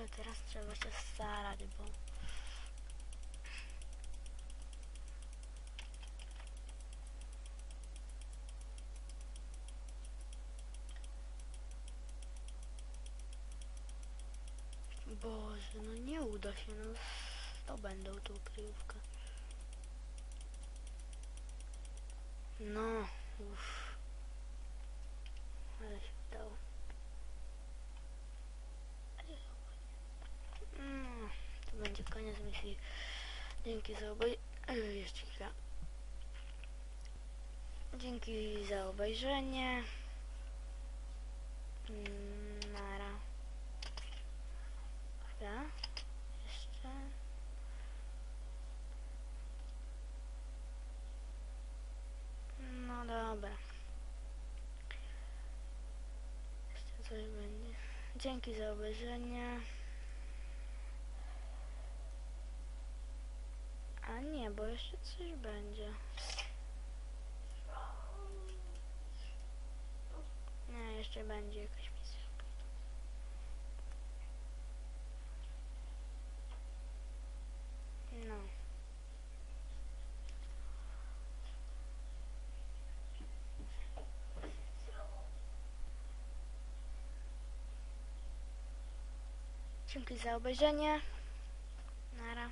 Kurde, teraz trzeba się starać, bo... Boże, no nie uda się, no to będą tą kryjówkę. No, uff. Ale się udało. No, to Dzięki za obejrzenie. Jeszcze chwila. Dzięki za obejrzenie. Mm, Nara. Chwila. Jeszcze. No dobra. Jeszcze coś będzie. Dzięki za obejrzenie. A nie, bo jeszcze coś będzie. Nie, jeszcze będzie jakaś misja. No. Dzięki za obejrzenie. Nara.